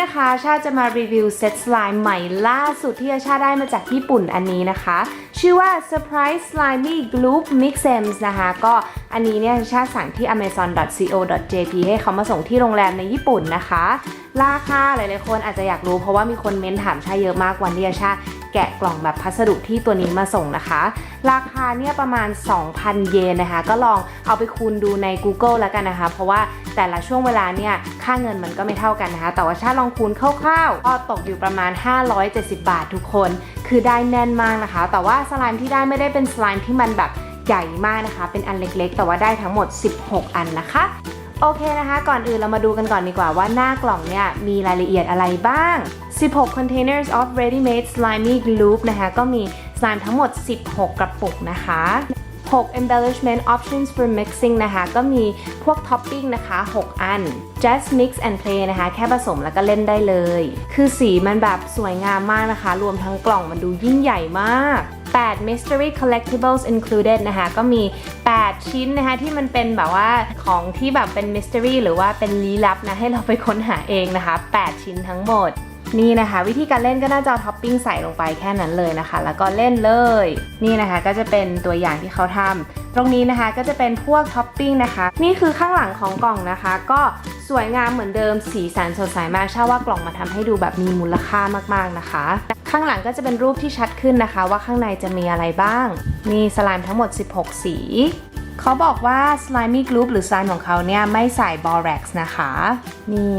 นะคะ ชาจะมารีวิวเซตสไลม์ใหม่ล่าสุดที่ชาได้มาจากญี่ปุ่นอันนี้นะคะ ชื่อว่า Surprise Slimy Gloop Mixems นะคะ ก็อันนี้เนี่ยชาสั่งที่ amazon.co.jp ให้เขามาส่งที่โรงแรมในญี่ปุ่นนะคะราคาหลายๆคนอาจจะอยากรู้เพราะว่ามีคนเม้นถามชาเยอะมากวันที่ชาแกะกล่องแบบพัสดุที่ตัวนี้มาส่งนะคะ ราคาเนี่ยประมาณ 2,000 เยนนะคะ ก็ลองเอาไปคูณดูใน Google แล้วกันนะคะ เพราะว่าแต่ละช่วงเวลาเนี่ยค่าเงินมันก็ไม่เท่ากันนะคะ แต่ว่าชาลองคูณคร่าวๆก็ตกอยู่ประมาณ 570 บาททุกคน คือได้แน่นมากนะคะ แต่ว่าสไลม์ที่ได้ไม่ได้เป็นสไลม์ที่มันแบบใหญ่มากนะคะ เป็นอันเล็กๆ แต่ว่าได้ทั้งหมด 16 อันนะคะ โอเคนะคะ ก่อนอื่นเรามาดูกันก่อนดีกว่าว่าหน้ากล่องเนี่ยมีรายละเอียดอะไรบ้าง 16 containers of ready-made slimy gloop นะคะ ก็มีสไลม์ทั้งหมด 16 กระปุกนะคะ 6 embellishment options for mixing นะคะ ก็มีพวกท็อปปิ้งนะคะ 6 อัน just mix and play นะคะ แค่ผสมแล้วก็เล่นได้เลย คือสีมันแบบสวยงามมากนะคะ รวมทั้งกล่องมันดูยิ่งใหญ่มาก 8 mystery collectibles included นะคะ ก็มี 8 ชิ้นนะคะที่มันเป็นแบบว่าของที่แบบเป็น mystery หรือว่าเป็นลี้ลับนะ ให้เราไปค้นหาเองนะคะ 8 ชิ้นทั้งหมดนี่นะคะ วิธีการเล่นก็น่าจะท็อปปิ้งใส่ลงไปแค่นั้นเลยนะคะ แล้วก็เล่นเลย นี่นะคะก็จะเป็นตัวอย่างที่เขาทำตรงนี้นะคะก็จะเป็นพวกท็อปปิ้งนะคะ นี่คือข้างหลังของกล่องนะคะ ก็สวยงามเหมือนเดิมสีสันสดใสมากเชื่อว่ากล่องมาทำให้ดูแบบมีมูลค่ามากๆนะคะ ข้างหลังก็จะเป็นรูปที่ชัดขึ้นนะคะ ว่าข้างในจะมีอะไรบ้าง มีสไลม์ทั้งหมด 16 สีเขาบอกว่า slimy gloop หรือสไลม์ของเขาเนี่ยไม่ใส่ borax นะคะ นี่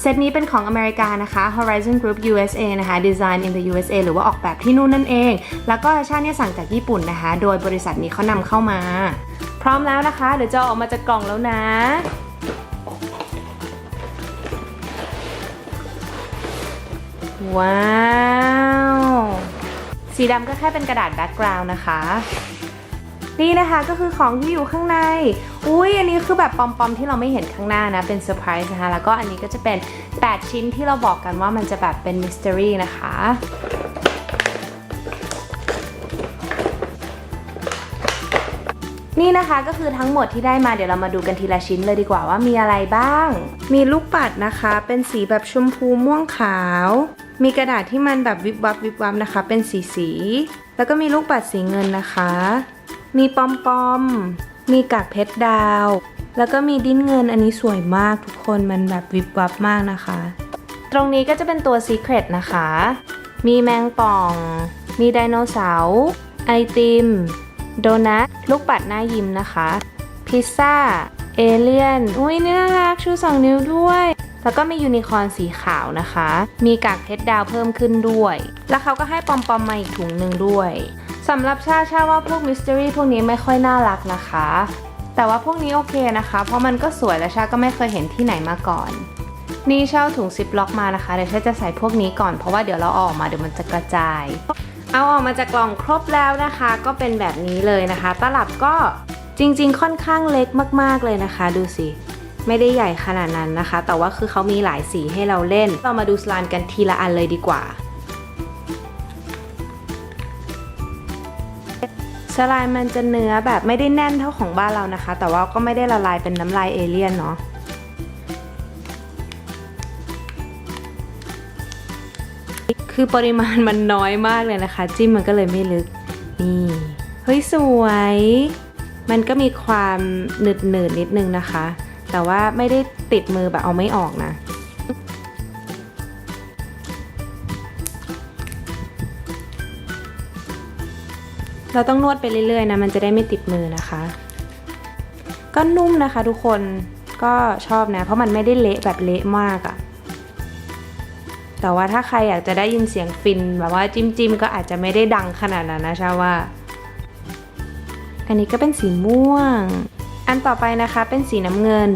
เซตนี้เป็นของอเมริกานะคะ Horizon Group USA นะคะ Design in the USA หรือว่าออกแบบที่นู่นนั่นเอง แล้วก็ชาเนี่ยสั่งจากญี่ปุ่นนะคะ โดยบริษัทนี้เขานำเข้ามา พร้อมแล้วนะคะ เดี๋ยวจะออกมาจากกล่องแล้วนะ ว้าว สีดำก็แค่เป็นกระดาษแบ็กกราวน์นะคะ นี่นะคะก็คือของที่อยู่ข้างใน อุ้ยอันนี้คือแบบปอมๆที่เราไม่เห็นข้างหน้านะ เป็นเซอร์ไพรส์นะคะ แล้วก็อันนี้ก็จะเป็น 8 ชิ้นที่เราบอกกันว่ามันจะแบบเป็นมิส t ต r รีนะคะนี่นะคะก็คือทั้งหมดที่ได้มาเดี๋ยวเรามาดูกันทีละชิ้นเลยดีกว่าว่ามีอะไรบ้าง มีลูกปัดนะคะ เป็นสีแบบชมพูม่วงขาว มีกระดาษที่มันแบบวิบวับวิบวับนะคะ เป็นสีสี แล้วก็มีลูกปัดสีเงินนะคะ มีปอมปอม มีกากเพชรดาว แล้วก็มีดิ้นเงินอันนี้สวยมากทุกคนมันแบบวิบวับมากนะคะ ตรงนี้ก็จะเป็นตัว Secret นะคะ มีแมงป่อง มีไดโนเสาร์ไอติม โดนัท ลูกปัดหน้ายิ้มนะคะ พิซซ่า เอเลียน อุ้ยนี่น่ารักชูสองนิ้วด้วย แล้วก็มียูนิคอร์นสีขาวนะคะ มีกากเพชรดาวเพิ่มขึ้นด้วย แล้วเขาก็ให้ปอมปอมมาอีกถุงหนึ่งด้วยสำหรับชาชาว่าพวกมิส t ต r รีพวกนี้ไม่ค่อยน่ารักนะคะ แต่ว่าพวกนี้โอเคนะคะ เพราะมันก็สวยและชาก็ไม่เคยเห็นที่ไหนมาก่อน นี่เช่าถุงซิปล็อกมานะคะเดี๋ยวชาจะใส่พวกนี้ก่อนเพราะว่าเดี๋ยวเราออกมาเดี๋ยวมันจะกระจาย เอาออกมาจากกล่องครบแล้วนะคะ ก็เป็นแบบนี้เลยนะคะ ตลับก็จริงๆ ค่อนข้างเล็กมากๆเลยนะคะ ดูสิ ไม่ได้ใหญ่ขนาดนั้นนะคะ แต่ว่าคือเขามีหลายสีให้เราเล่น เรามาดูสไลม์กันทีละอันเลยดีกว่าสไลม์มันจะเนื้อแบบไม่ได้แน่นเท่าของบ้านเรานะคะ แต่ว่าก็ไม่ได้ละลายเป็นน้ำลายเอเลี่ยนเนาะคือปริมาณมันน้อยมากเลยนะคะ จิ้มมันก็เลยไม่ลึก นี่ เฮ้ย สวย มันก็มีความหนืดหนืดๆนิดนึงนะคะ แต่ว่าไม่ได้ติดมือแบบเอาไม่ออกนะ เราต้องนวดไปเรื่อยๆนะมันจะได้ไม่ติดมือนะคะ ก็นุ่มนะคะทุกคนก็ชอบนะ เพราะมันไม่ได้เละแบบเละมากอะแต่ว่าถ้าใครอยากจะได้ยินเสียงฟิน แบบว่าจิ้มจิ้มก็อาจจะไม่ได้ดังขนาดนั้นนะชาว่า อันนี้ก็เป็นสีม่วง อันต่อไปนะคะเป็นสีน้ำเงิน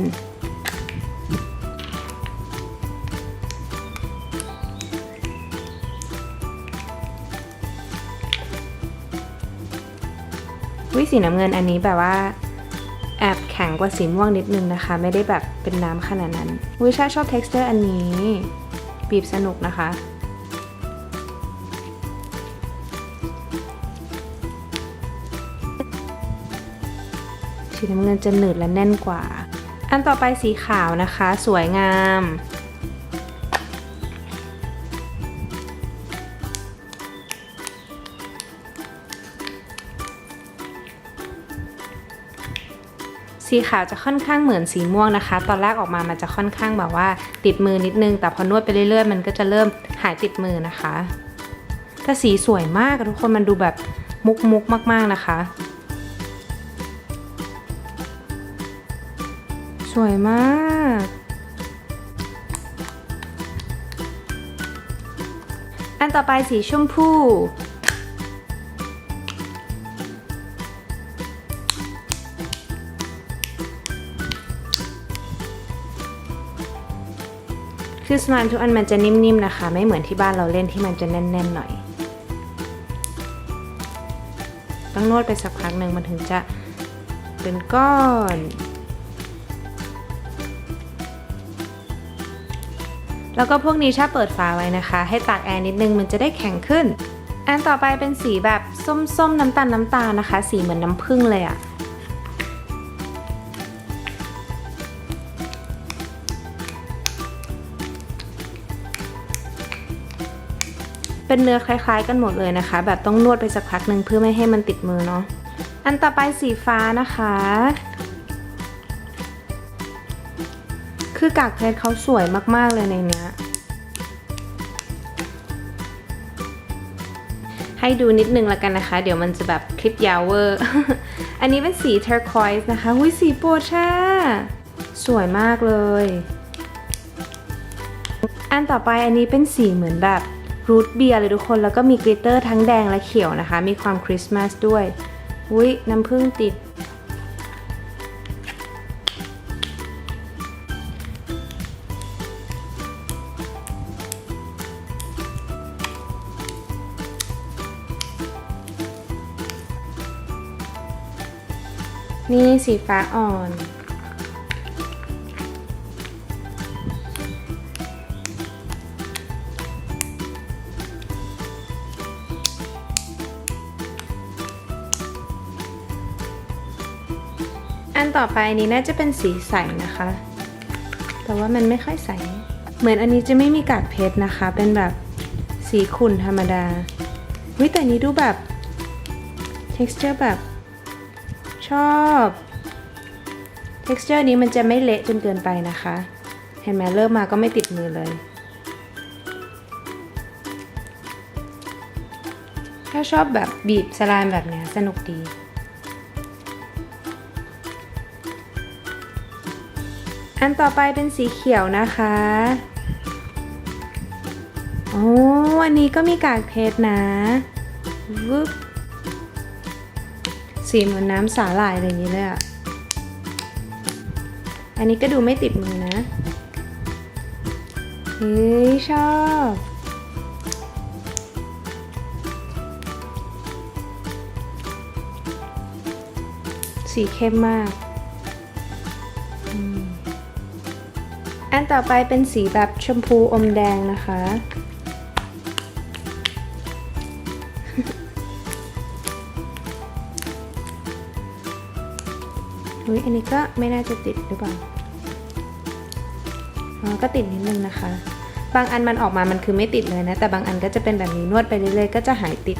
วิสีน้ำเงินอันนี้แบบว่าแอบแข็งกว่าสีม่วงนิดนึงนะคะ ไม่ได้แบบเป็นน้ำขนาดนั้นวิชาชอบ texture อันนี้ บีบสนุกนะคะ สีน้ำเงินจะหนืดและแน่นกว่า อันต่อไปสีขาวนะคะ สวยงาม สีขาวจะค่อนข้างเหมือนสีม่วงนะคะ ตอนแรกออกมามันจะค่อนข้างแบบว่า ติดมือนิดนึง แต่พอนวดไปเรื่อยๆ มันก็จะเริ่มหายติดมือนะคะแต่สีสวยมากทุกคนมันดูแบบมุกมุกมาก ๆนะคะ สวยมาก อันต่อไปสีชมพู คือสมานทุกอันมันจะนิ่มๆนะคะ ไม่เหมือนที่บ้านเราเล่นที่มันจะแน่นๆหน่อย ต้องนวดไปสักพักหนึ่งมันถึงจะเป็นก้อน แล้วก็พวกนี้ถ้าเปิดฝาไว้นะคะ ให้ตากแอร์นิดนึงมันจะได้แข็งขึ้น อันต่อไปเป็นสีแบบส้มๆน้ำตาลน้ำตาลนะคะ สีเหมือนน้ำผึ้งเลยอะเป็นเนื้อคล้ายๆ กันหมดเลยนะคะ แบบต้องนวดไปสักพักหนึ่งเพื่อไม่ให้มันติดมือเนาะ อันต่อไปสีฟ้านะคะ คือกากเพชรเขาสวยมากๆเลยในเนี้ย ให้ดูนิดนึงละกันนะคะ เดี๋ยวมันจะแบบคลิปยาวเวอร์ อันนี้เป็นสี turquoise นะคะหุยสีโปรดช่าสวยมากเลย อันต่อไปอันนี้เป็นสีเหมือนแบบรูทเบียร์เลยทุกคน แล้วก็มีกลิตเตอร์ทั้งแดงและเขียวนะคะ มีความคริสต์มาสด้วย อุ้ยน้ำผึ้งติด นี่สีฟ้าอ่อน อันต่อไปนี้น่าจะเป็นสีใสนะคะ แต่ว่ามันไม่ค่อยใส เหมือนอันนี้จะไม่มีกากเพชรนะคะ เป็นแบบสีขุ่นธรรมดาวิแต่อันนี้ดูแบบ texture แบบ ชอบ texture นี้มันจะไม่เละจนเกินไปนะคะ เห็นไหมเริ่มมาก็ไม่ติดมือเลย ถ้าชอบแบบบีบสไลม์แบบนี้สนุกดี อันต่อไปเป็นสีเขียวนะคะโอ้อันนี้ก็มีกากเพชรนะวึบ สีเหมือนน้ำสาหร่ายอะไรอย่างนี้เลยอะอันนี้ก็ดูไม่ติดมือนะเฮ้ยชอบสีเข้มมาก อันต่อไปเป็นสีแบบชมพูอมแดงนะคะ อุ้ยอันนี้ก็ไม่น่าจะติดหรือเปล่าอ๋อก็ติดนิดนึงนะคะ บางอันมันออกมามันคือไม่ติดเลยนะ แต่บางอันก็จะเป็นแบบนี้นวดไปเรื่อยๆก็จะหายติด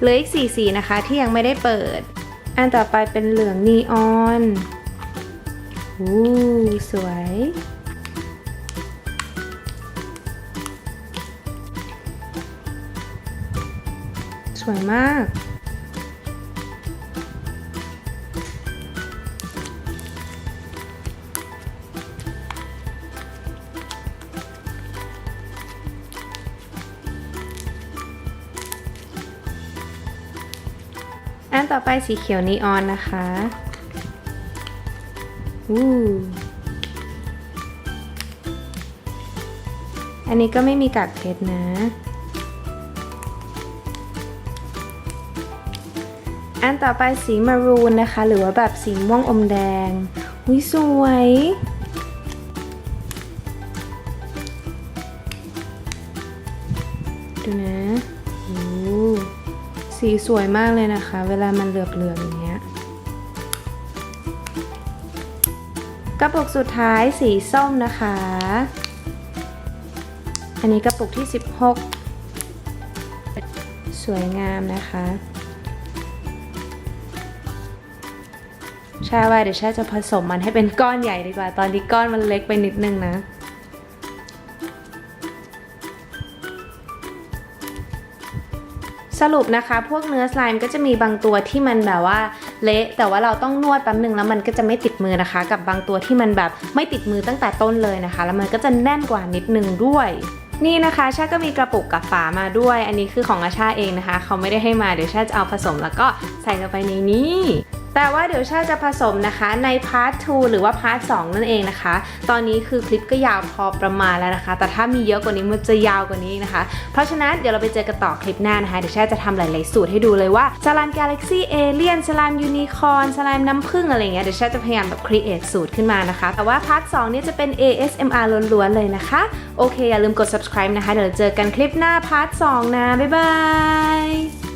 เหลืออีกสีสีนะคะที่ยังไม่ได้เปิด อันต่อไปเป็นเหลืองนีออนอู้สวย สวยมาก อันต่อไปสีเขียวนีออนนะคะอู้อันนี้ก็ไม่มีกากเพชรนะ อันต่อไปสีมารูนนะคะ หรือว่าแบบสีม่วงอมแดงหุยสวยดูนะโอ้ สีสวยมากเลยนะคะ เวลามันเหลือบๆอย่างเงี้ยกระปุกสุดท้ายสีส้มนะคะ อันนี้กระปุกที่ 16 สวยงามนะคะใช่ว่าเดี๋ยวชาจะผสมมันให้เป็นก้อนใหญ่ดีกว่า ตอนนี้ก้อนมันเล็กไปนิดนึงนะ สรุปนะคะ พวกเนื้อสไลม์ก็จะมีบางตัวที่มันแบบว่าเละ แต่ว่าเราต้องนวดแป๊บหนึ่งแล้วมันก็จะไม่ติดมือนะคะ กับบางตัวที่มันแบบไม่ติดมือตั้งแต่ต้นเลยนะคะ แล้วมันก็จะแน่นกว่านิดนึงด้วยนี่นะคะชาก็มีกระปุกกับฝามาด้วย อันนี้คือของอาชาเองนะคะ เขาไม่ได้ให้มาเดี๋ยวชาจะเอาผสมแล้วก็ใส่ลงไปในนี้ แต่ว่าเดี๋ยวชาจะผสมนะคะในพาร์ท 2 หรือว่าพาร์ท 2 นั่นเองนะคะ ตอนนี้คือคลิปก็ยาวพอประมาณแล้วนะคะ แต่ถ้ามีเยอะกว่านี้มันจะยาวกว่านี้นะคะ เพราะฉะนั้นเดี๋ยวเราไปเจอกันต่อคลิปหน้านะคะ เดี๋ยวชาจะทำหลาย ๆ สูตรให้ดูเลยว่าสลามกาแล็กซี่เอเลียนสลามยูนิคอนสลามน้ำผึ้งอะไรเงี้ย เดี๋ยวชาจะพยายามแบบครีเอทสูตรขึ้นมานะคะ แต่ว่าพาร์ท 2 เนี่ยจะเป็น ASMR ล้วน ๆ เลยนะคะ โอเคอย่าลืมกด subscribe นะคะ เดี๋ยวเราเจอกันคลิปหน้าพาร์ท 2 นะ บ๊ายบาย